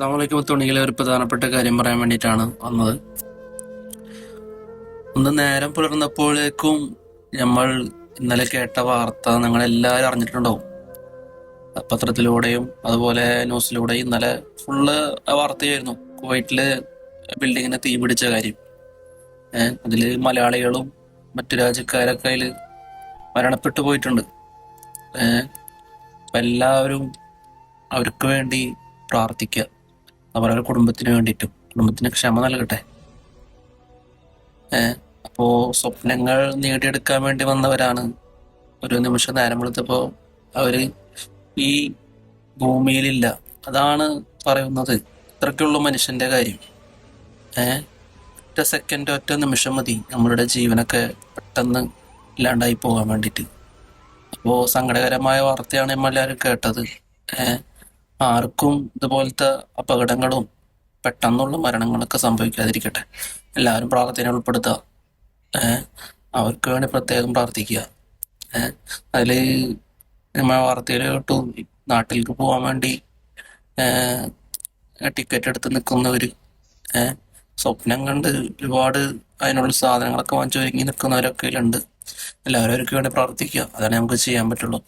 അസ്സാം വലൈക്കും തുണിയിലെ ഒരു പ്രധാനപ്പെട്ട കാര്യം പറയാൻ വേണ്ടിയിട്ടാണ് വന്നത്. ഒന്ന് നേരം പുലർന്നപ്പോഴേക്കും നമ്മൾ ഇന്നലെ കേട്ട വാർത്ത നിങ്ങൾ എല്ലാവരും അറിഞ്ഞിട്ടുണ്ടാവും. പത്രത്തിലൂടെയും അതുപോലെ ന്യൂസിലൂടെയും ഇന്നലെ ഫുള്ള് വാർത്തയായിരുന്നു. കുവൈറ്റിൽ ബിൽഡിങ്ങിന് തീ പിടിച്ച കാര്യം. അതിൽ മലയാളികളും മറ്റു രാജ്യക്കാരൊക്കെ അതിൽ മരണപ്പെട്ടു പോയിട്ടുണ്ട്. എല്ലാവരും അവർക്ക് വേണ്ടി പ്രാർത്ഥിക്കുക അവരുടെ കുടുംബത്തിന് വേണ്ടിയിട്ടും കുടുംബത്തിന് ക്ഷമ നൽകട്ടെ. അപ്പോ സ്വപ്നങ്ങൾ നേടിയെടുക്കാൻ വേണ്ടി വന്നവരാണ്. ഒരു നിമിഷം നേരം വെളുത്തപ്പോ അവർ ഈ ഭൂമിയിലില്ല. അതാണ് പറയുന്നത്. ഇത്രയ്ക്കുള്ളൂ മനുഷ്യന്റെ കാര്യം. ഏഹ് ഒറ്റ സെക്കൻഡ് ഒറ്റ നിമിഷം മതി നമ്മളുടെ ജീവനൊക്കെ പെട്ടെന്ന് ഇല്ലാണ്ടായി പോകാൻ വേണ്ടിയിട്ട്. അപ്പോ സങ്കടകരമായ വാർത്തയാണ് നമ്മളെല്ലാവരും കേട്ടത്. ഏഹ് ആർക്കും ഇതുപോലത്തെ അപകടങ്ങളും പെട്ടെന്നുള്ള മരണങ്ങളൊക്കെ സംഭവിക്കാതിരിക്കട്ടെ. എല്ലാവരും പ്രാർത്ഥന ഉൾപ്പെടുത്തുക. അവർക്ക് വേണ്ടി പ്രത്യേകം പ്രാർത്ഥിക്കുക. അതിൽ നമ്മൾ വാർത്തയിൽ കേട്ടു. നാട്ടിലേക്ക് പോകാൻ വേണ്ടി ടിക്കറ്റ് എടുത്ത് നിൽക്കുന്നവര് ഏഹ് സ്വപ്നം കണ്ട് ഒരുപാട് അതിനുള്ള സാധനങ്ങളൊക്കെ വാങ്ങിച്ചു ഒരുങ്ങി നിൽക്കുന്നവരൊക്കെ ഉണ്ട് എല്ലാവരും അവർക്ക് വേണ്ടി പ്രാർത്ഥിക്കുക. അതാണ് നമുക്ക് ചെയ്യാൻ പറ്റുള്ളൂ.